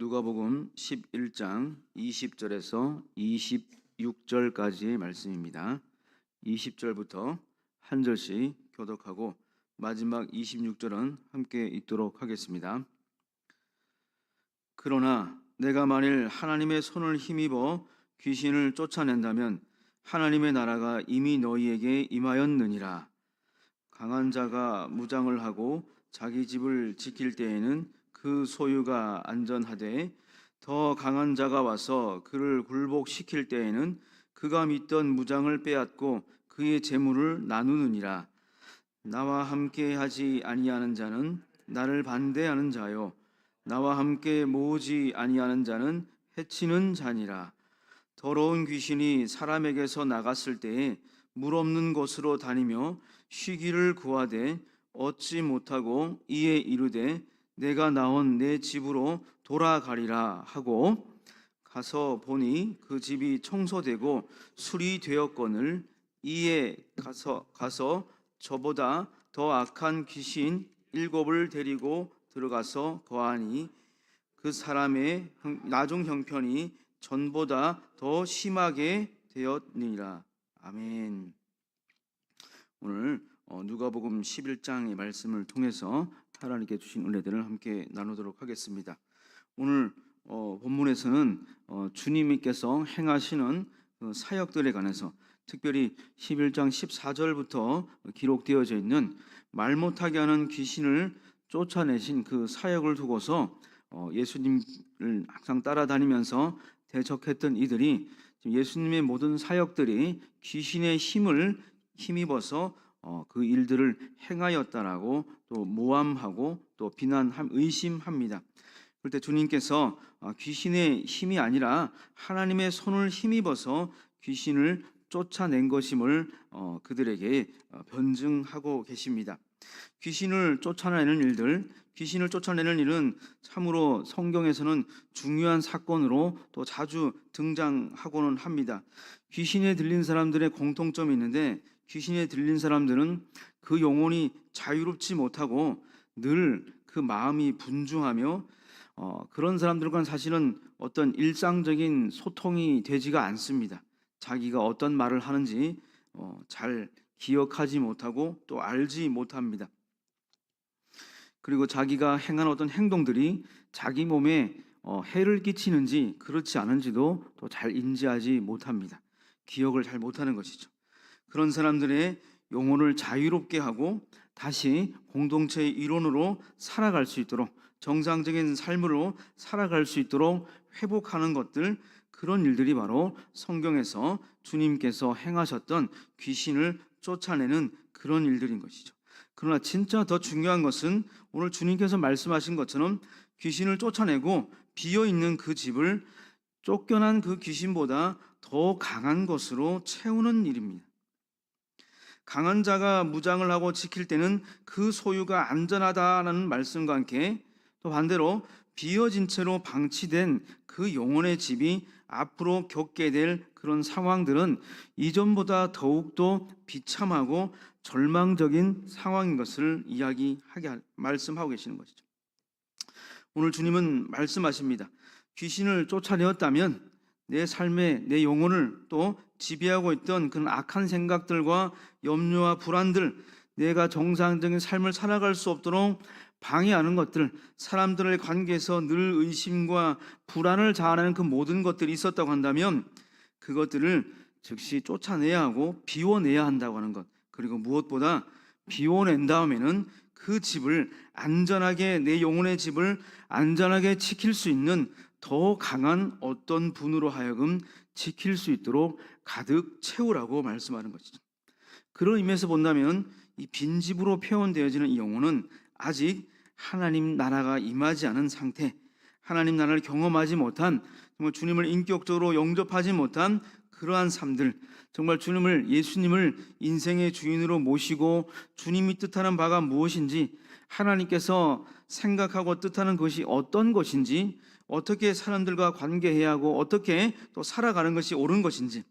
누가복음 11장 20절에서 26절까지의 말씀입니다. 20절부터 한 절씩 교독하고 마지막 26절은 함께 읽도록 하겠습니다. 그러나 내가 만일 하나님의 손을 힘입어 귀신을 쫓아낸다면 하나님의 나라가 이미 너희에게 임하였느니라. 강한 자가 무장을 하고 자기 집을 지킬 때에는 그 소유가 안전하되 더 강한 자가 와서 그를 굴복시킬 때에는 그가 믿던 무장을 빼앗고 그의 재물을 나누느니라. 나와 함께 하지 아니하는 자는 나를 반대하는 자요 나와 함께 모으지 아니하는 자는 해치는 자니라. 더러운 귀신이 사람에게서 나갔을 때에 물 없는 곳으로 다니며 쉬기를 구하되 얻지 못하고 이에 이르되 내가 나온 내 집으로 돌아가리라 하고 가서 보니 그 집이 청소되고 수리되었거늘 이에 가서 가서 저보다 더 악한 귀신 일곱을 데리고 들어가서 거하니 그 사람의 형- 나중 형편이 전보다 더 심하게 되었느니라. 아멘. 오늘 어, 누가복음 11장의 말씀을 통해서 하나님께 주신 은혜들을 함께 나누도록 하겠습니다. 오늘 어, 본문에서는 어, 주님께서 행하시는 그 사역들에 관해서 특별히 11장 14절부터 기록되어져 있는 말 못하게 하는 귀신을 쫓아내신 그 사역을 두고서 어, 예수님을 항상 따라다니면서 대적했던 이들이 예수님의 모든 사역들이 귀신의 힘을 힘입어서 어, 그 일들을 행하였다라고 또 모함하고 또 비난 의심합니다. 그럴 때 주님께서 어, 귀신의 힘이 아니라 하나님의 손을 힘입어서 귀신을 쫓아낸 것임을 어, 그들에게 어, 변증하고 계십니다. 귀신을 쫓아내는 일들, 귀신을 쫓아내는 일은 참으로 성경에서는 중요한 사건으로 또 자주 등장하고는 합니다. 귀신에 들린 사람들의 공통점이 있는데 귀신에 들린 사람들은 그 영혼이 자유롭지 못하고 늘 그 마음이 분주하며 어, 그런 사람들과는 사실은 어떤 일상적인 소통이 되지가 않습니다. 자기가 어떤 말을 하는지 어, 잘 기억하지 못하고 또 알지 못합니다. 그리고 자기가 행한 어떤 행동들이 자기 몸에 어, 해를 끼치는지 그렇지 않은지도 또 잘 인지하지 못합니다. 기억을 잘 못하는 것이죠. 그런 사람들의 영혼을 자유롭게 하고 다시 공동체의 일원으로 살아갈 수 있도록 정상적인 삶으로 살아갈 수 있도록 회복하는 것들 그런 일들이 바로 성경에서 주님께서 행하셨던 귀신을 쫓아내는 그런 일들인 것이죠. 그러나 진짜 더 중요한 것은 오늘 주님께서 말씀하신 것처럼 귀신을 쫓아내고 비어 있는 그 집을 쫓겨난 그 귀신보다 더 강한 것으로 채우는 일입니다. 강한 자가 무장을 하고 지킬 때는 그 소유가 안전하다라는 말씀과 함께 또 반대로 비어진 채로 방치된 그 영혼의 집이 앞으로 겪게 될 그런 상황들은 이전보다 더욱더 비참하고 절망적인 상황인 것을 이야기하게 말씀하고 계시는 것이죠. 오늘 주님은 말씀하십니다. 귀신을 쫓아내었다면 내 삶의 내 영혼을 또 지배하고 있던 그런 악한 생각들과 염려와 불안들, 내가 정상적인 삶을 살아갈 수 없도록 방해하는 것들, 사람들의 관계에서 늘 의심과 불안을 자아내는 그 모든 것들이 있었다고 한다면 그것들을 즉시 쫓아내야 하고 비워내야 한다고 하는 것. 그리고 무엇보다 비워낸 다음에는 그 집을 안전하게 내 영혼의 집을 안전하게 지킬 수 있는 더 강한 어떤 분으로 하여금 지킬 수 있도록 가득 채우라고 말씀하는 것이죠. 그런 의미에서 본다면 이 빈집으로 표현되어지는 이 영혼은 아직 하나님 나라가 임하지 않은 상태, 하나님 나라를 경험하지 못한 정말 주님을 인격적으로 영접하지 못한 그러한 삶들, 정말 주님을 예수님을 인생의 주인으로 모시고 주님이 뜻하는 바가 무엇인지 하나님께서 생각하고 뜻하는 것이 어떤 것인지 어떻게 사람들과 관계해야 하고 어떻게 또 살아가는 것이 옳은 것인지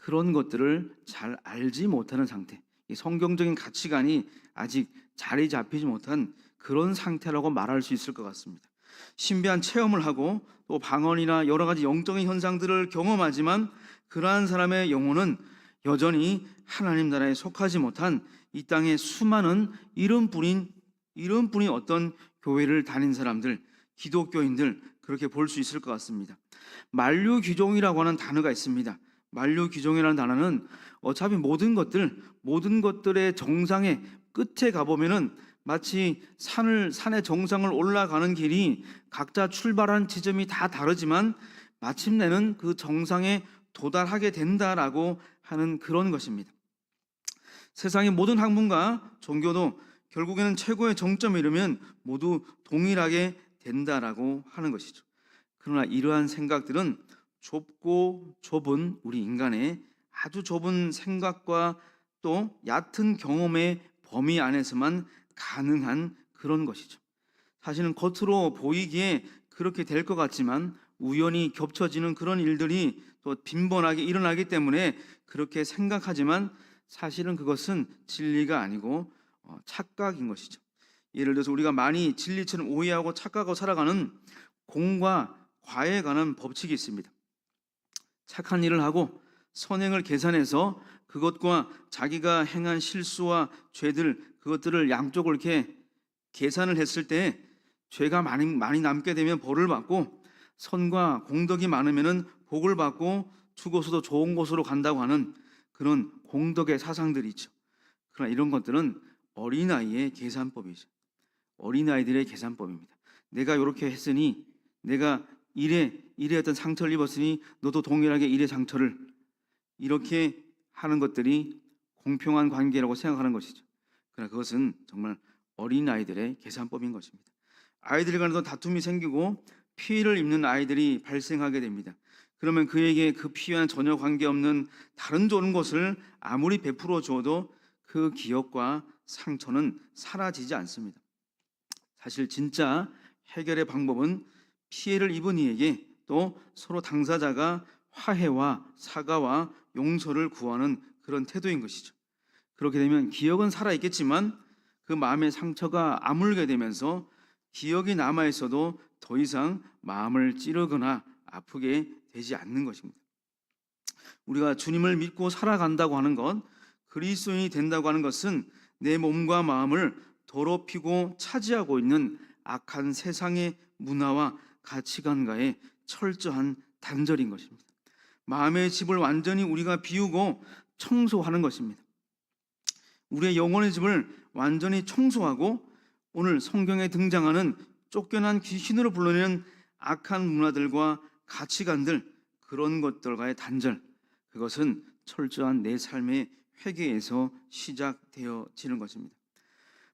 그런 것들을 잘 알지 못하는 상태. 이 성경적인 가치관이 아직 자리 잡히지 못한 그런 상태라고 말할 수 있을 것 같습니다. 신비한 체험을 하고 또 방언이나 여러 가지 영적인 현상들을 경험하지만 그러한 사람의 영혼은 여전히 하나님 나라에 속하지 못한 이 땅의 수많은 이름뿐인 이름뿐인 어떤 교회를 다닌 사람들, 기독교인들 그렇게 볼 수 있을 것 같습니다. 만류 귀종이라고 하는 단어가 있습니다. 만류귀종이라는 단어는 어차피 모든 것들, 모든 것들의 정상의 끝에 가보면은 마치 산을 산의 정상을 올라가는 길이 각자 출발한 지점이 다 다르지만 마침내는 그 정상에 도달하게 된다라고 하는 그런 것입니다. 세상의 모든 학문과 종교도 결국에는 최고의 정점에 이르면 모두 동일하게 된다라고 하는 것이죠. 그러나 이러한 생각들은 좁고 좁은 우리 인간의 아주 좁은 생각과 또 얕은 경험의 범위 안에서만 가능한 그런 것이죠. 사실은 겉으로 보이기에 그렇게 될 것 같지만 우연히 겹쳐지는 그런 일들이 또 빈번하게 일어나기 때문에 그렇게 생각하지만 사실은 그것은 진리가 아니고 어, 착각인 것이죠. 예를 들어서 우리가 많이 진리처럼 오해하고 착각하고 살아가는 공과 과에 관한 법칙이 있습니다. 착한 일을 하고 선행을 계산해서 그것과 자기가 행한 실수와 죄들 그것들을 양쪽을 이렇게 계산을 했을 때 죄가 많이 많이 남게 되면 벌을 받고 선과 공덕이 많으면은 복을 받고 죽어서도 좋은 곳으로 간다고 하는 그런 공덕의 사상들이 있죠. 그러나 이런 것들은 어린아이의 계산법이죠. 어린아이들의 계산법입니다. 내가 이렇게 했으니 내가 일에 일에 어떤 상처를 입었으니 너도 동일하게 일의 상처를 이렇게 하는 것들이 공평한 관계라고 생각하는 것이죠. 그러나 그것은 정말 어린 아이들의 계산법인 것입니다. 아이들 간에도 다툼이 생기고 피해를 입는 아이들이 발생하게 됩니다. 그러면 그에게 그 피해와는 전혀 관계없는 다른 좋은 것을 아무리 베풀어 주어도 그 기억과 상처는 사라지지 않습니다. 사실 진짜 해결의 방법은 피해를 입은 이에게 또 서로 당사자가 화해와 사과와 용서를 구하는 그런 태도인 것이죠. 그렇게 되면 기억은 살아 있겠지만 그 마음의 상처가 아물게 되면서 기억이 남아 있어도 더 이상 마음을 찌르거나 아프게 되지 않는 것입니다. 우리가 주님을 믿고 살아간다고 하는 것, 그리스도인이 된다고 하는 것은 내 몸과 마음을 더럽히고 차지하고 있는 악한 세상의 문화와 가치관과의 철저한 단절인 것입니다. 마음의 집을 완전히 우리가 비우고 청소하는 것입니다. 우리의 영혼의 집을 완전히 청소하고 오늘 성경에 등장하는 쫓겨난 귀신으로 불러내는 악한 문화들과 가치관들 그런 것들과의 단절 그것은 철저한 내 삶의 회개에서 시작되어지는 것입니다.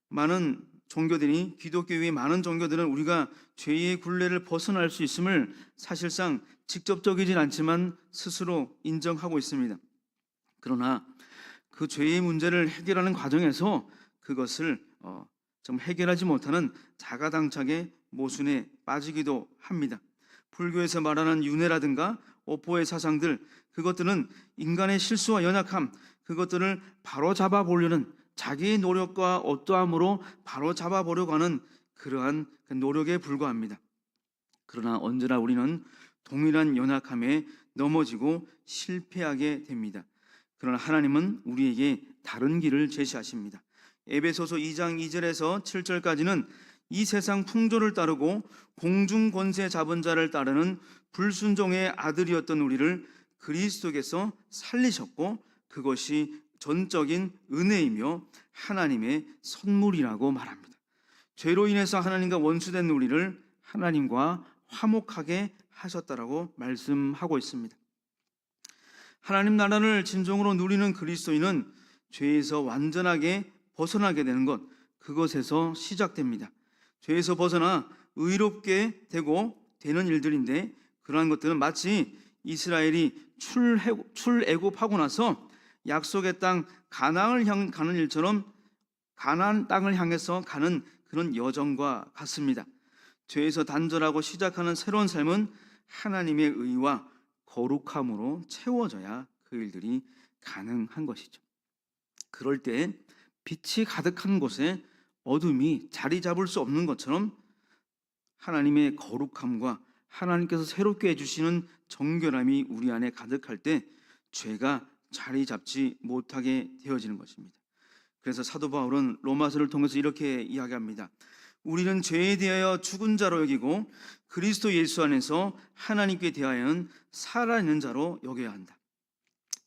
많은 종교들이 기독교의 많은 종교들은 우리가 죄의 굴레를 벗어날 수 있음을 사실상 직접적이진 않지만 스스로 인정하고 있습니다. 그러나 그 죄의 문제를 해결하는 과정에서 그것을 어, 좀 해결하지 못하는 자가당착의 모순에 빠지기도 합니다. 불교에서 말하는 윤회라든가 오포의 사상들 그것들은 인간의 실수와 연약함 그것들을 바로 잡아 보려는 자기의 노력과 어떠함으로 바로 잡아 보려고 하는 그러한 그 노력에 불과합니다. 그러나 언제나 우리는 동일한 연약함에 넘어지고 실패하게 됩니다. 그러나 하나님은 우리에게 다른 길을 제시하십니다. 에베소서 2장 2절에서 7절까지는 이 세상 풍조를 따르고 공중 권세 잡은 자를 따르는 불순종의 아들이었던 우리를 그리스도께서 살리셨고 그것이 전적인 은혜이며 하나님의 선물이라고 말합니다. 죄로 인해서 하나님과 원수된 우리를 하나님과 화목하게 하셨다라고 말씀하고 있습니다. 하나님 나라를 진정으로 누리는 그리스도인은 죄에서 완전하게 벗어나게 되는 것, 그것에서 시작됩니다. 죄에서 벗어나 의롭게 되고 되는 일들인데 그러한 것들은 마치 이스라엘이 출애굽, 출애굽하고 나서 약속의 땅 가나안을 향 가는 일처럼 가나안 땅을 향해서 가는 그런 여정과 같습니다. 죄에서 단절하고 시작하는 새로운 삶은 하나님의 의와 거룩함으로 채워져야 그 일들이 가능한 것이죠. 그럴 때 빛이 가득한 곳에 어둠이 자리 잡을 수 없는 것처럼 하나님의 거룩함과 하나님께서 새롭게 해주시는 정결함이 우리 안에 가득할 때 죄가 자리 잡지 못하게 되어지는 것입니다. 그래서 사도 바울은 로마서를 통해서 이렇게 이야기합니다. 우리는 죄에 대하여 죽은 자로 여기고 그리스도 예수 안에서 하나님께 대하여는 살아있는 자로 여겨야 한다.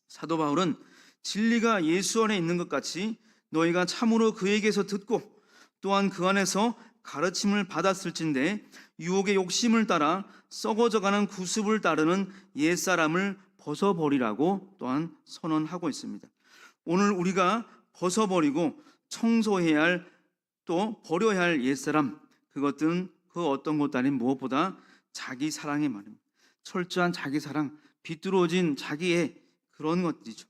사도 바울은 진리가 예수 안에 있는 것 같이 너희가 참으로 그에게서 듣고 또한 그 안에서 가르침을 받았을진데 유혹의 욕심을 따라 썩어져가는 구습을 따르는 옛사람을 벗어버리라고 또한 선언하고 있습니다. 오늘 우리가 벗어버리고 청소해야 할 또 버려야 할 옛사람 그것들은 그 어떤 것도 아닌 무엇보다 자기 사랑의 말입니다. 철저한 자기 사랑, 비뚤어진 자기의 그런 것들이죠.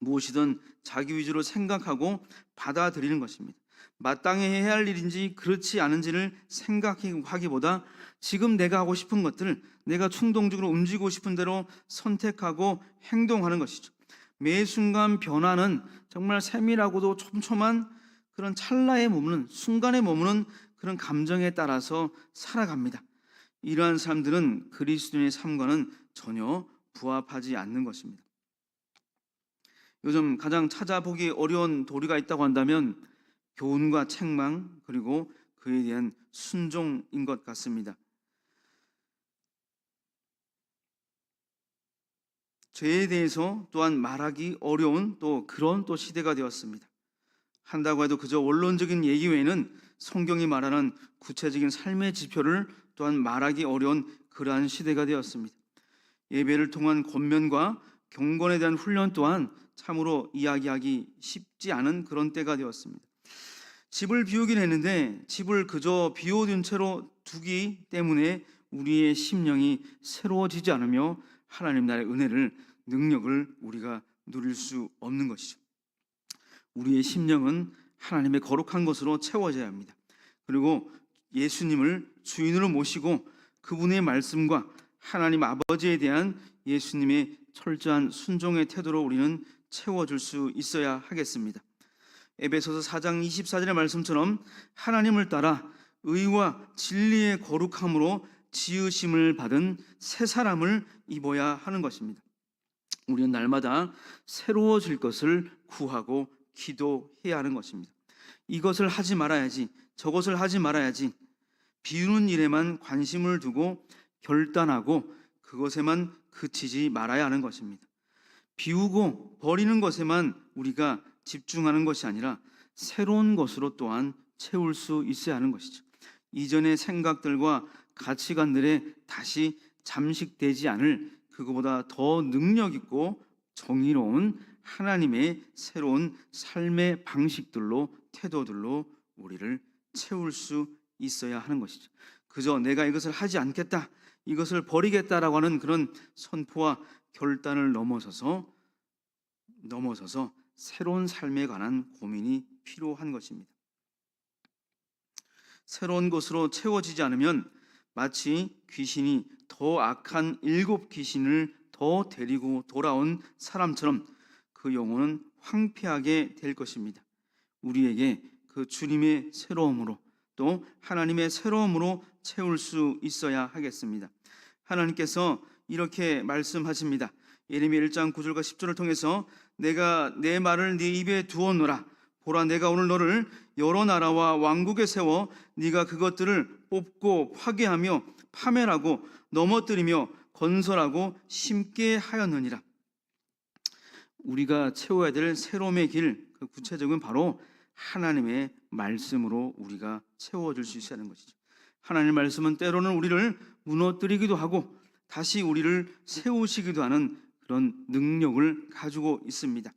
무엇이든 자기 위주로 생각하고 받아들이는 것입니다. 마땅히 해야 할 일인지 그렇지 않은지를 생각하기보다 지금 내가 하고 싶은 것들을 내가 충동적으로 움직이고 싶은 대로 선택하고 행동하는 것이죠. 매 순간 변화는 정말 세밀하고도 촘촘한 그런 찰나에 머무는 순간에 머무는 그런 감정에 따라서 살아갑니다. 이러한 사람들은 그리스도인의 삶과는 전혀 부합하지 않는 것입니다. 요즘 가장 찾아보기 어려운 도리가 있다고 한다면 교훈과 책망 그리고 그에 대한 순종인 것 같습니다. 죄에 대해서 또한 말하기 어려운 또 그런 또 시대가 되었습니다. 한다고 해도 그저 원론적인 얘기 외에는 성경이 말하는 구체적인 삶의 지표를 또한 말하기 어려운 그러한 시대가 되었습니다. 예배를 통한 권면과 경건에 대한 훈련 또한 참으로 이야기하기 쉽지 않은 그런 때가 되었습니다. 집을 비우긴 했는데 집을 그저 비워둔 채로 두기 때문에 우리의 심령이 새로워지지 않으며 하나님 나라의 은혜를 능력을 우리가 누릴 수 없는 것이죠. 우리의 심령은 하나님의 거룩한 것으로 채워져야 합니다. 그리고 예수님을 주인으로 모시고 그분의 말씀과 하나님 아버지에 대한 예수님의 철저한 순종의 태도로 우리는 채워줄 수 있어야 하겠습니다. 에베소서 4장 24절의 말씀처럼 하나님을 따라 의와 진리의 거룩함으로 지으심을 받은 새 사람을 입어야 하는 것입니다. 우리는 날마다 새로워질 것을 구하고 기도해야 하는 것입니다. 이것을 하지 말아야지, 저것을 하지 말아야지, 비우는 일에만 관심을 두고 결단하고 그것에만 그치지 말아야 하는 것입니다. 비우고 버리는 것에만 우리가 집중하는 것이 아니라 새로운 것으로 또한 채울 수 있어야 하는 것이죠. 이전의 생각들과 가치관들에 다시 잠식되지 않을 그거보다 더 능력 있고 정의로운 하나님의 새로운 삶의 방식들로 태도들로 우리를 채울 수 있어야 하는 것이죠. 그저 내가 이것을 하지 않겠다, 이것을 버리겠다라고 하는 그런 선포와 결단을 넘어서서 넘어서서 새로운 삶에 관한 고민이 필요한 것입니다. 새로운 것으로 채워지지 않으면 마치 귀신이 더 악한 일곱 귀신을 더 데리고 돌아온 사람처럼 그 영혼은 황폐하게 될 것입니다. 우리에게 그 주님의 새로움으로 또 하나님의 새로움으로 채울 수 있어야 하겠습니다. 하나님께서 이렇게 말씀하십니다. 예레미야 1장 9절과 10절을 통해서 내가 내 말을 네 입에 두었노라 보라 내가 오늘 너를 여러 나라와 왕국에 세워 네가 그것들을 뽑고 파괴하며 파멸하고 넘어뜨리며 건설하고 심게 하였느니라. 우리가 채워야 될 새로움의 길, 그 구체적인 바로 하나님의 말씀으로 우리가 채워줄 수 있어야 하는 것이죠. 하나님의 말씀은 때로는 우리를 무너뜨리기도 하고 다시 우리를 세우시기도 하는 그런 능력을 가지고 있습니다.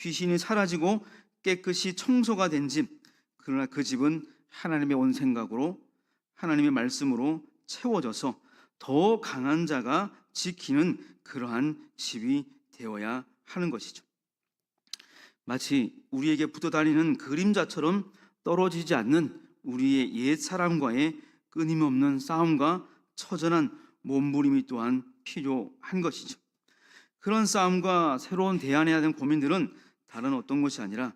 귀신이 사라지고 깨끗이 청소가 된 집, 그러나 그 집은 하나님의 온 생각으로 하나님의 말씀으로 채워져서 더 강한 자가 지키는 그러한 집이 되어야 하는 것이죠. 마치 우리에게 붙어 다니는 그림자처럼 떨어지지 않는 우리의 옛 사람과의 끊임없는 싸움과 처전한 몸부림이 또한 필요한 것이죠. 그런 싸움과 새로운 대안해야 되는 고민들은 다른 어떤 것이 아니라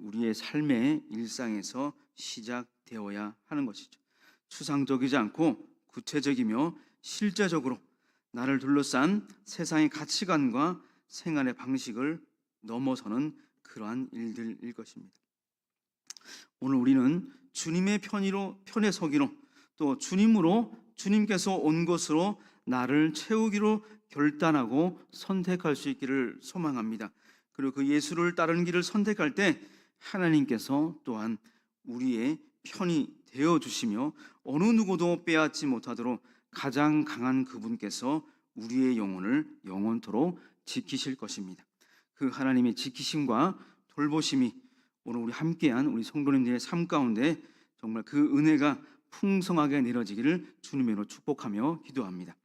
우리의 삶의 일상에서 시작되어야 하는 것이죠. 추상적이지 않고 구체적이며 실제적으로 나를 둘러싼 세상의 가치관과 생활의 방식을 넘어서는 그러한 일들일 것입니다. 오늘 우리는 주님의 편의로 편에 서기로 또 주님으로 주님께서 온 것으로 나를 채우기로 결단하고 선택할 수 있기를 소망합니다. 그리고 그 예수를 따르는 길을 선택할 때 하나님께서 또한 우리의 편이 되어 주시며 어느 누구도 빼앗지 못하도록 가장 강한 그분께서 우리의 영혼을 영원토록 지키실 것입니다. 그 하나님의 지키심과 돌보심이 오늘 우리 함께한 우리 성도님들의 삶 가운데 정말 그 은혜가 풍성하게 내려지기를 주님으로 축복하며 기도합니다.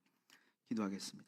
기도하겠습니다.